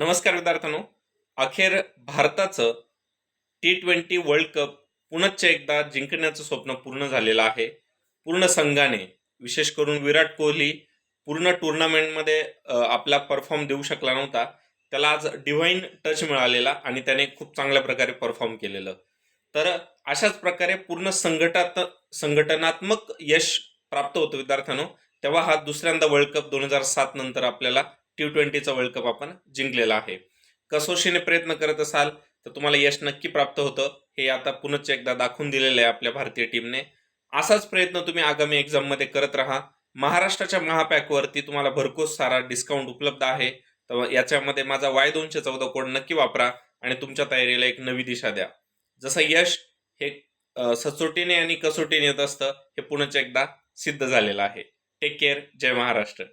नमस्कार विद्यार्थ्यांनो. अखेर भारताचं टी ट्वेंटी वर्ल्ड कप पुनश्च एकदा जिंकण्याचं स्वप्न पूर्ण झालेलं आहे. पूर्ण संघाने विशेष करून विराट कोहली पूर्ण टुर्नामेंटमध्ये आपला परफॉर्म देऊ शकला नव्हता. त्याला आज डिव्हाइन टच मिळालेला आणि त्याने खूप चांगल्या प्रकारे परफॉर्म केलेलं. तर अशाच प्रकारे पूर्ण संघटात संघटनात्मक यश प्राप्त होतं विद्यार्थ्यांनो. तेव्हा हा दुसऱ्यांदा वर्ल्ड कप दोन हजार सात नंतर आपल्याला टी ट्वेंटीचा वर्ल्ड कप आपण जिंकलेला आहे. कसोशीने प्रयत्न करत असाल तर तुम्हाला यश नक्की प्राप्त होतं. हे आता पुनश्च एकदा दाखवून दिलेलं आहे आपल्या भारतीय टीमने. असाच प्रयत्न तुम्ही आगामी एक्झाममध्ये करत राहा. महाराष्ट्राच्या महापॅकवरती तुम्हाला भरपूर सारा डिस्काउंट उपलब्ध आहे. तर याच्यामध्ये माझा वाय दोनशे चौदा कोड नक्की वापरा आणि तुमच्या तयारीला एक नवी दिशा द्या. जसं यश हे सचोटीने आणि कसोटीने येत असतं हे पुनश्च एकदा सिद्ध झालेलं आहे. टेक केअर जय महाराष्ट्र.